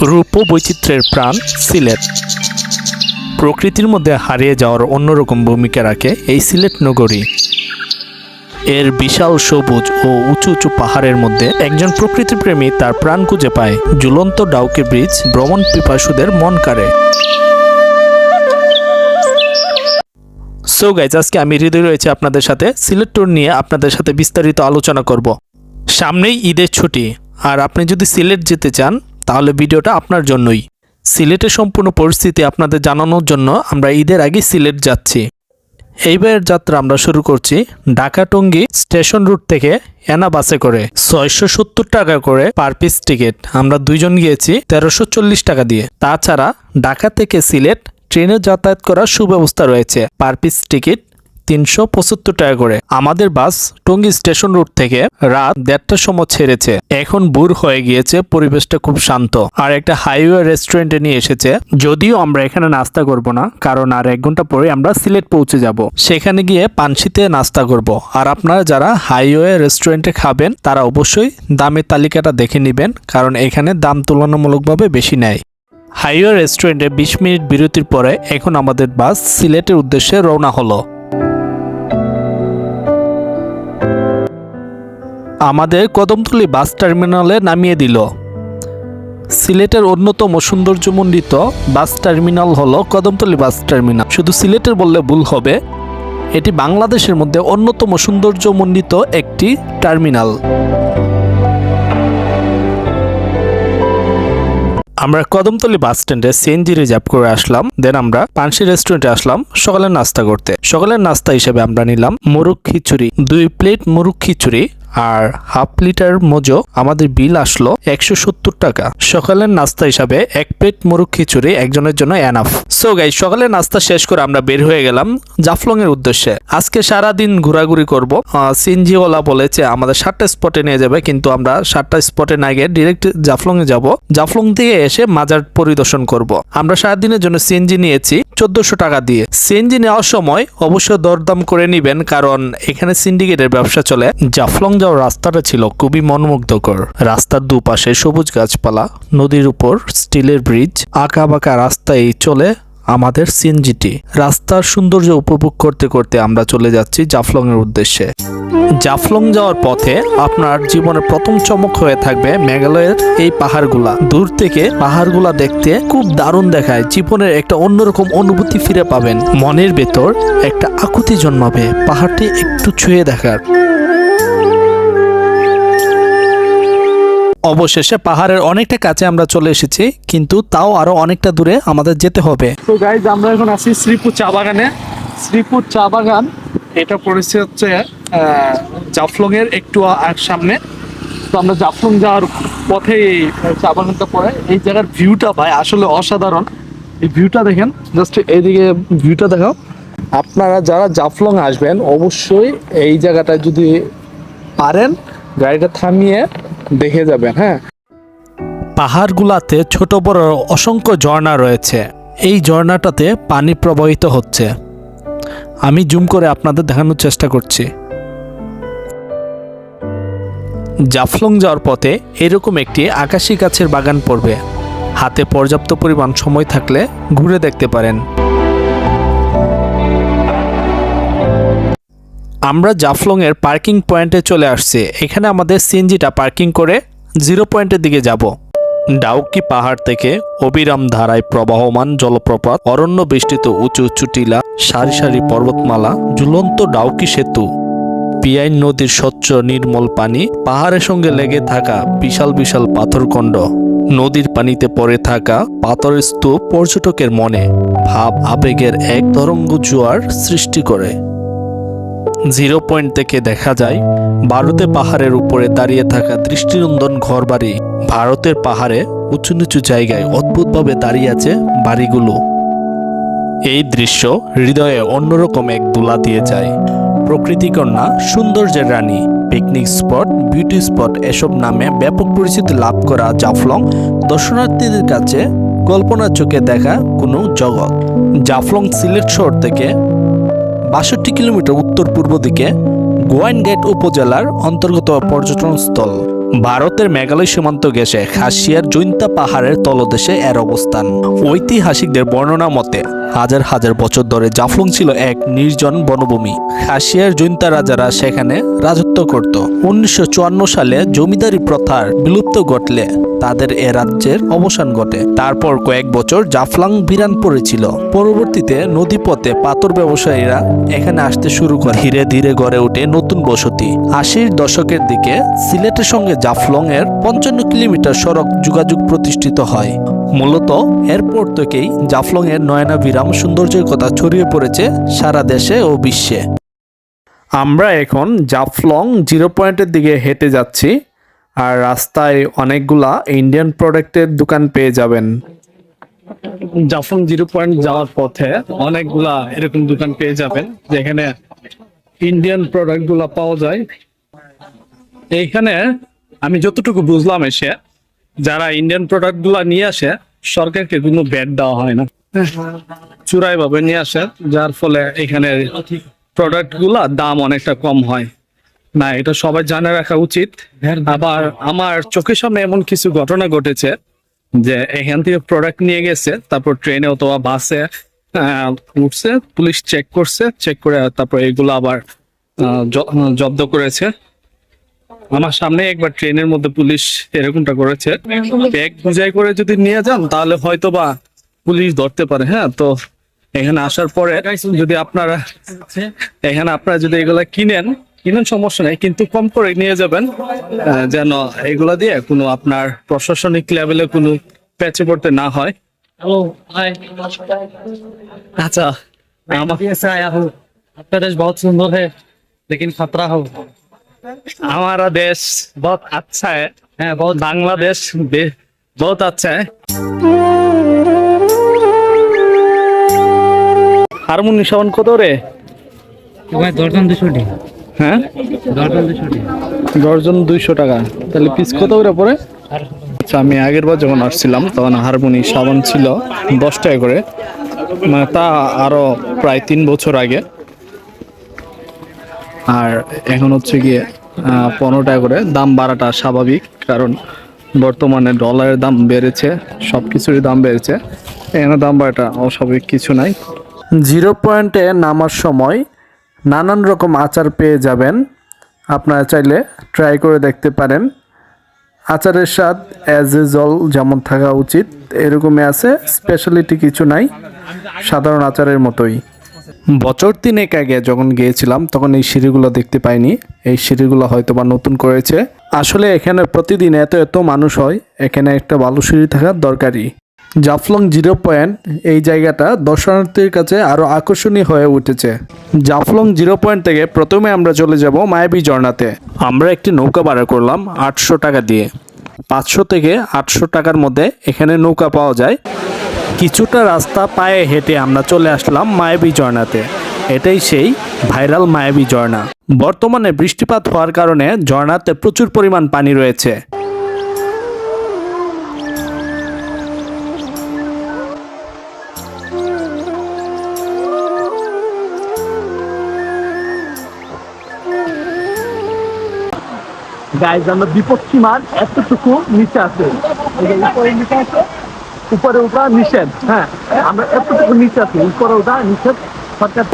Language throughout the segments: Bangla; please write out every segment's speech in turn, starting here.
রূপ বৈচিত্র্যের প্রাণ সিলেট। প্রকৃতির মধ্যে হারিয়ে যাওয়ার অন্যরকম ভূমিকা রাখে এই সিলেট নগরী। এর বিশাল সবুজ ও উঁচু উঁচু পাহাড়ের মধ্যে একজন প্রকৃতিপ্রেমী তার প্রাণ খুঁজে পায়। ঝুলন্ত ডাউকে ব্রিজ ভ্রমণ পিপাসুদের মন কাড়ে। সো গাইজ আজকে আমি হৃদয় রয়েছে আপনাদের সাথে সিলেট ট্যুর নিয়ে আপনাদের সাথে বিস্তারিত আলোচনা করব। সামনেই ঈদের ছুটি। আর আপনি যদি সিলেট যেতে চান তাহলে ভিডিওটা আপনার জন্যই। সিলেটের সম্পূর্ণ পরিস্থিতি আপনাদের জানানোর জন্য আমরা ঈদের আগে সিলেট যাচ্ছি। এইবারের যাত্রা আমরা শুরু করছি ঢাকা টঙ্গী স্টেশন রুট থেকে এনা বাসে করে। ছয়শো সত্তর টাকা করে পার পিস টিকিট। আমরা দুইজন গিয়েছি তেরোশো চল্লিশ টাকা দিয়ে। তাছাড়া ঢাকা থেকে সিলেট ট্রেনে যাতায়াত করার সুব্যবস্থা রয়েছে। পার পিস টিকিট তিনশো পঁচাত্তর টাকা করে। আমাদের বাস টঙ্গী স্টেশন রুট থেকে রাত দেড়টার সময় ছেড়েছে। এখন বুর হয়ে গিয়েছে, পরিবেশটা খুব শান্ত। আর একটা হাইওয়ে রেস্টুরেন্টে নিয়ে এসেছে। যদিও আমরা এখানে নাস্তা করব না, কারণ আর এক ঘণ্টা পরে আমরা সিলেট পৌঁছে যাব। সেখানে গিয়ে পানসিতে নাস্তা করব। আর আপনারা যারা হাইওয়ে রেস্টুরেন্টে খাবেন, তারা অবশ্যই দামের তালিকাটা দেখে নেবেন, কারণ এখানে দাম তুলনামূলকভাবে বেশি নেয়। হাইওয়ে রেস্টুরেন্টে বিশ মিনিট বিরতির পরে এখন আমাদের বাস সিলেটের উদ্দেশ্যে রওনা হলো। আমাদের কদমতলী বাস টার্মিনালে নামিয়ে দিল। সিলেটের অন্যতম সৌন্দর্যমণ্ডিত বাস টার্মিনাল হলো কদমতলী বাস টার্মিনাল। শুধু সিলেটের বললে ভুল হবে, এটি বাংলাদেশের মধ্যে অন্যতম সৌন্দর্যমণ্ডিত একটি টার্মিনাল। আমরা কদমতলী বাস স্ট্যান্ডে সিএনজি রিজার্ভ করে আসলাম, দেন আমরা পানসি রেস্টুরেন্টে আসলাম সকালের নাস্তা করতে। সকালের নাস্তা হিসেবে আমরা নিলাম মুরগ খিচুড়ি, দুই প্লেট মুরগ খিচুড়ি আর হাফ লিটার মোজো আমাদের বিল আসলো একশো সত্তর টাকা। সকালের নাস্তা হিসাবে এক প্লেট মোরগ খিচুড়ি একজনের জন্য এনাফ সো গাই সকালে নাস্তা শেষ করে আমরা বের হয়ে গেলাম জাফলং এর উদ্দেশ্যে। আজকে সারা দিন ঘোরাঘুরি করব। সিনজিওয়ালা বলেছে আমাদের সাতটা স্পটে নিয়ে যাবে, কিন্তু আমরা সাতটা স্পটে না গিয়ে ডিরেক্ট জাফলং এ যাব। জাফলং থেকে এসে মাজার পরিদর্শন করব। আমরা সারাদিনের জন্য সিএনজি নিয়েছি চোদ্দশো টাকা দিয়ে। সিএনজি নেওয়ার সময় অবশ্যই দরদাম করে নেবেন, কারণ এখানে সিন্ডিকেটের ব্যবসা চলে। জাফলং যাওয়ার রাস্তাটা ছিল খুবই মনমুগ্ধকর। রাস্তার দুপাশে সবুজ গাছপালা, নদীর উপর স্টিলের ব্রিজ আঁকা বাঁকা রাস্তায় চলে আমাদের সিএনজিটি। রাস্তার সৌন্দর্য উপভোগ করতে করতে আমরা চলে যাচ্ছি জাফলং এর উদ্দেশ্যে। জাফলং যাওয়ার পথে আপনার জীবনের প্রথম চমক হয়ে থাকবে মেঘালয়ের এই পাহাড়গুলা। দূর থেকে পাহাড়গুলা দেখতে খুব দারুণ দেখায়। জীবনের একটা অন্যরকম অনুভূতি ফিরে পাবেন। মনের ভেতর একটা আকুতি জন্মাবে। পাহাড়টি একটু ছুঁয়ে দেখার। অবশেষে পাহাড়ের অনেকটা কাছে আমরা চলে এসেছি, কিন্তু তাও আরও অনেকটা দূরে আমাদের যেতে হবে। তো গাইজ আমরা এখন আছি শ্রীপুর চা বাগানে। শ্রীপুর চা বাগান, এটা পড়েছে হচ্ছে জাফলং এর একটু সামনে। তো আমরা জাফলং যাওয়ার পথে এই চা বাগানটা পড়ে। এই জায়গার ভিউটা ভাই আসলে অসাধারণ। এই ভিউটা দেখেন জাস্ট এইদিকে ভিউটা দেখাও। আপনারা যারা জাফলং আসবেন, অবশ্যই এই জায়গাটা যদি পারেন গাড়িটা থামিয়ে দেখে যাবেন হ্যাঁ। পাহাড়গুলাতে ছোট বড় অসংখ্য ঝর্ণা রয়েছে। এই ঝর্ণাটাতে পানি প্রবাহিত হচ্ছে। আমি জুম করে আপনাদের দেখানোর চেষ্টা করছি। জাফলং যাওয়ার পথে এরকম একটি আকাশি গাছের বাগান পড়বে। হাতে পর্যাপ্ত পরিমাণ সময় থাকলে ঘুরে দেখতে পারেন। আমরা জাফলং এর পার্কিং পয়েন্টে চলে আসছি। এখানে আমাদের সিএনজিটা পার্কিং করে জিরো পয়েন্টের দিকে যাব। ডাউকি পাহাড় থেকে অবিরাম ধারায় প্রবাহমান জলপ্রপাত, অরণ্য বেষ্টিত উঁচু উঁচু টিলা, সারি সারি পর্বতমালা, ঝুলন্ত ডাউকি সেতু, পিয়াইন নদীর স্বচ্ছ নির্মল পানি, পাহাড়ের সঙ্গে লেগে থাকা বিশাল বিশাল পাথরখণ্ড, নদীর পানিতে পড়ে থাকা পাথরের স্তূপ পর্যটকের মনে, ভাব আবেগের এক তরঙ্গ জোয়ার সৃষ্টি করে। জিরো পয়েন্ট থেকে দেখা যায় ভারতে পাহাড়ের উপরে দাঁড়িয়ে থাকা দৃষ্টিনন্দন ঘরবাড়ি ভারতের পাহাড়ে উঁচু নিচু জায়গায় অদ্ভুতভাবে দাঁড়িয়ে আছে বাড়িগুলো। এই দৃশ্য হৃদয়ে অন্যরকম এক দোলা দিয়ে যায়। প্রকৃতিকন্যা সৌন্দর্যের রানী পিকনিক স্পট বিউটি স্পট এসব নামে ব্যাপক পরিচিতি লাভ করা জাফলং দর্শনার্থীদের কাছে কল্পনার চোখে দেখা কোনো জগৎ। জাফলং সিলেট শহর থেকে বাষট্টি কিলোমিটার উত্তর পূর্ব দিকে গোয়াইনগেট উপজেলার অন্তর্গত পর্যটন স্থল ভারতের মেঘালয় সীমান্ত গেছে খাসিয়ার জৈন্তা পাহাড়ের তলদেশে এর অবস্থান। ঐতিহাসিকদের বর্ণনা মতে, হাজার হাজার বছর ধরে জাফলং ছিল এক নির্জন বনভূমি। খাসিয়ার জৈন্তা রাজারা সেখানে রাজত্ব করত। উনিশশো চুয়ান্ন সালে জমিদারি প্রথার বিলুপ্ত ঘটলে তাদের এ রাজ্যের অবসান ঘটে। তারপর কয়েক বছর জাফলাং বিরান পড়েছিল। পরবর্তীতে নদীপথে পাথর ব্যবসায়ীরা এখানে আসতে শুরু করে। ধীরে ধীরে গড়ে ওঠে নতুন বসতি। আশির দশকের দিকে সিলেটের সঙ্গে জাফলং এর পঞ্চান্ন কিলোমিটার সড়ক যোগাযোগ প্রতিষ্ঠিত হয়। মূলত এরপর থেকেই জাফলং এর নয়নাভিরাম সৌন্দর্যের কথা ছড়িয়ে পড়েছে সারা দেশে ও বিশ্বে। আমরা এখন জাফলং জিরো পয়েন্টের দিকে হেঁটে যাচ্ছি আর রাস্তায় অনেকগুলা ইন্ডিয়ান প্রোডাক্টের দোকান পেয়ে যাবেন। জাফলং জিরো পয়েন্ট যাওয়ার পথে অনেকগুলা এরকম দোকান পেয়ে যাবেন, যেখানে ইন্ডিয়ান প্রোডাক্টগুলা পাওয়া যায়। এইখানে আমি যতটুকু বুঝলাম এসে, যারা ইন্ডিয়ান প্রোডাক্টগুলা নিয়ে আসে, সরকারকে কোনো ব্যাট দেওয়া হয় না। চুরাই ভাবে নিয়ে আসে, যার ফলে এখানে প্রোডাক্টগুলা দাম অনেকটা কম হয়। না, এটা সবাই জানে রাখা উচিত। আবার আমার চোখের সামনে এমন কিছু ঘটনা ঘটেছে, যে এখান থেকে প্রোডাক্ট নিয়ে গেছে, তারপর ট্রেনে অথবা বাসে উঠছে পুলিশ চেক করছে চেক করে তারপর এগুলো আবার জব্দ করেছে। আমার সামনে একবার ট্রেনের মধ্যে পুলিশ এরকমটা করেছে। ব্যাগ বুঝাই করে যদি নিয়ে যান তাহলে হয়তো বা পুলিশ ধরতে পারে হ্যাঁ? তো এখানে আসার পরে যদি আপনারা এখানে আপনারা যদি এগুলা কিনেন কিনেন সমস্যা নেই কিন্তু কম করে নিয়ে যাবেন যেন এগুলা দিয়ে কোনো আপনার প্রশাসনিক লেভেলে কোনো প্যাচে পড়তে না হয়। আচ্ছা আমাকে আপনার দেশ বহুত সুন্দর হ্যাঁ লেকিন খতরা হোক हमारा देश बहुत अच्छा है है बहुत बांग्लादेश दे- बहुत अच्छा है হারমোনি সাবান কত রে मैं दर्जन दुशो डी হ্যাঁ दर्जन दुशो डी দর্জন দুইশো টাকা তাহলে পিস কত করে পড়ে আচ্ছা আমি আগের বার যখন আসছিলাম তখন হারমোনি সাবান ছিল দশ টাকা করে মানে তা আরো প্রায় তিন বছর আগে আর এখন হচ্ছে গিয়ে পনেরো টাকা করে। দাম বাড়াটা স্বাভাবিক, কারণ বর্তমানে ডলারের দাম বেড়েছে সব কিছুরই দাম বেড়েছে। এখানে দাম বাড়াটা অস্বাভাবিক কিছু নাই। জিরো পয়েন্টে নামার সময় নানান রকম আচার পেয়ে যাবেন। আপনারা চাইলে ট্রাই করে দেখতে পারেন। আচারের স্বাদ অ্যাজ এ জল যেমন থাকা উচিত, এরকমই আছে। স্পেশালিটি কিছু নাই। সাধারণ আচারের মতোই। বছর তিনেক আগে যখন গিয়েছিলাম, তখন এই সিঁড়িগুলো দেখতে পাইনি। এই সিঁড়িগুলো হয়তো বা নতুন করেছে। আসলে এখানে প্রতিদিন এত এত মানুষ হয়, এখানে একটা ভালো সিঁড়ি থাকা দরকারি জাফলং জিরো পয়েন্ট, এই জায়গাটা দর্শনার্থীর কাছে আরও আকর্ষণীয় হয়ে উঠেছে। জাফলং জিরো পয়েন্ট থেকে প্রথমে আমরা চলে যাব মায়াবী ঝর্ণাতে। আমরা একটি নৌকা ভাড়া করলাম আটশো টাকা দিয়ে। পাঁচশো থেকে আটশো টাকার মধ্যে এখানে নৌকা পাওয়া যায়। কিছুটা রাস্তা পায়ে হেঁটে আমরা চলে আসলাম মায়াবী ঝর্ণাতে। এটাই সেই ভাইরাল মায়াবী ঝর্ণা। বর্তমানে বৃষ্টিপাত হওয়ার কারণে ঝর্ণাতে প্রচুর পরিমাণ পানি রয়েছে। গাইজ আমরা বিপদ সীমার এতটুকু নিচে আছে। নিচে আছে। উপরে ওঠা নিষেধ হ্যাঁ। আমরা এতটুকু নিচে আছি, উপরে ওঠা নিষেধ, সরকার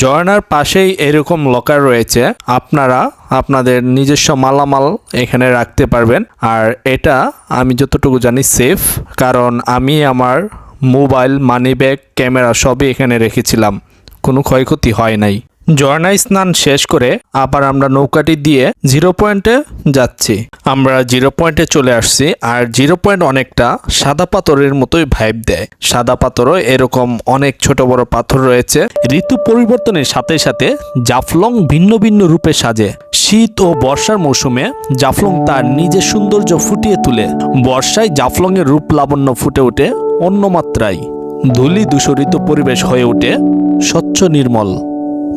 ঝর্ণার পাশেই এরকম লকার রয়েছে। আপনারা আপনাদের নিজস্ব মালামাল এখানে রাখতে পারবেন। আর এটা আমি যতটুকু জানি সেফ কারণ আমি আমার মোবাইল মানি ব্যাগ ক্যামেরা সবই এখানে রেখেছিলাম। কোনো ক্ষয়ক্ষতি হয় নাই। ঝর্ণায় স্নান শেষ করে আবার আমরা নৌকাটি দিয়ে জিরো পয়েন্টে যাচ্ছি। আমরা জিরো পয়েন্টে চলে আসছি আর জিরো পয়েন্ট অনেকটা সাদা পাথরের মতোই ভাইব দেয়। সাদা পাথরও এরকম অনেক ছোট বড় পাথর রয়েছে। ঋতু পরিবর্তনের সাথে সাথে জাফলং ভিন্ন ভিন্ন রূপে সাজে। শীত ও বর্ষার মৌসুমে জাফলং তার নিজের সৌন্দর্য ফুটিয়ে তুলে। বর্ষায় জাফলং এর রূপ লাবণ্য ফুটে ওঠে অন্য মাত্রায় ধূলি দূষরিত পরিবেশ হয়ে ওঠে স্বচ্ছ নির্মল।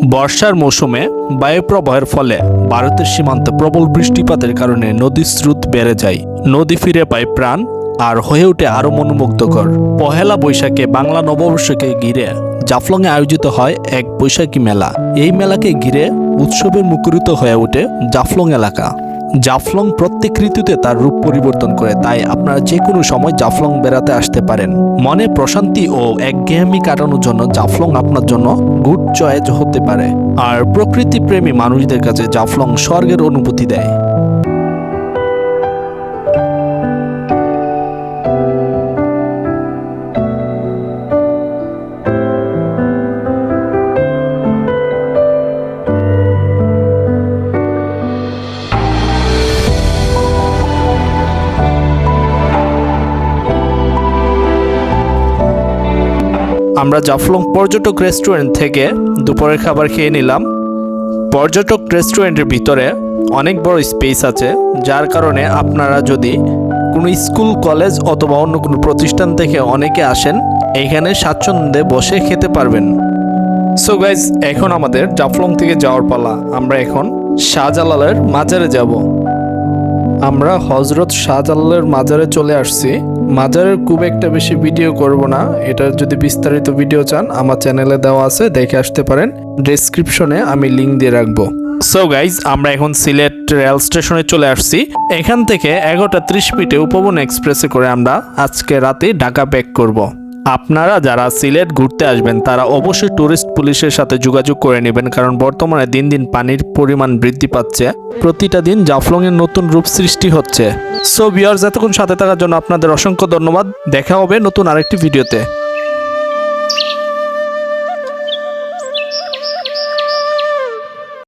বর্ষার মৌসুমে বায়ুপ্রবাহের ফলে ভারতের সীমান্তে প্রবল বৃষ্টিপাতের কারণে নদীর স্রোত বেড়ে যায়। নদী ফিরে পায় প্রাণ আর হয়ে ওঠে আরও মনোমুগ্ধকর। পহেলা বৈশাখে বাংলা নববর্ষকে ঘিরে জাফলংয়ে আয়োজিত হয় এক বৈশাখী মেলা। এই মেলাকে ঘিরে উৎসবে মুখরিত হয়ে ওঠে জাফলং এলাকা। জাফলং প্রত্যেক ঋতুতে তার রূপ পরিবর্তন করে, তাই আপনারা যে কোনো সময় জাফলং বেড়াতে আসতে পারেন। মনে প্রশান্তি ও একঘেয়েমি কাটানোর জন্য জাফলং আপনার জন্য গুড চয়েস হতে পারে। আর প্রকৃতি প্রেমী মানুষদের কাছে জাফলং স্বর্গের অনুভূতি দেয়। আমরা জাফলং পর্যটক রেস্টুরেন্ট থেকে দুপুরের খাবার খেয়ে নিলাম। পর্যটক রেস্টুরেন্টের ভিতরে অনেক বড় স্পেস আছে, যার কারণে আপনারা যদি কোনো স্কুল, কলেজ অথবা অন্য কোনো প্রতিষ্ঠান থেকে অনেকে আসেন এইখানে স্বাচ্ছন্দ্যে বসে খেতে পারবেন। সো গাইজ এখন আমাদের জাফলং থেকে যাওয়ার পালা। আমরা এখন শাহজালালের মাজারে যাব। আমরা হজরত শাহজালালের মাজারে চলে আসছি। মাজারের খুব একটা বেশি ভিডিও করব না। এটার যদি বিস্তারিত ভিডিও চান, আমার চ্যানেলে দেওয়া আছে, দেখে আসতে পারেন। ডেসক্রিপশনে আমি লিংক দিয়ে রাখব। সো গাইজ আমরা এখন সিলেট রেল স্টেশনে চলে আসছি। এখান থেকে এগারোটা ত্রিশ মিনিটে উপবন এক্সপ্রেসে করে আমরা আজকে রাতে ঢাকা ব্যাক করব। আপনারা যারা সিলেট ঘুরতে আসবেন, তারা অবশ্যই ট্যুরিস্ট পুলিশের সাথে যোগাযোগ করে নেবেন, কারণ বর্তমানে দিন দিন পানির পরিমাণ বৃদ্ধি পাচ্ছে। প্রতিটা দিন জাফলংয়ের নতুন রূপ সৃষ্টি হচ্ছে। সো বিয়ার্স এতক্ষণ সাথে থাকার জন্য আপনাদের অসংখ্য ধন্যবাদ। দেখা হবে নতুন আরেকটি ভিডিওতে।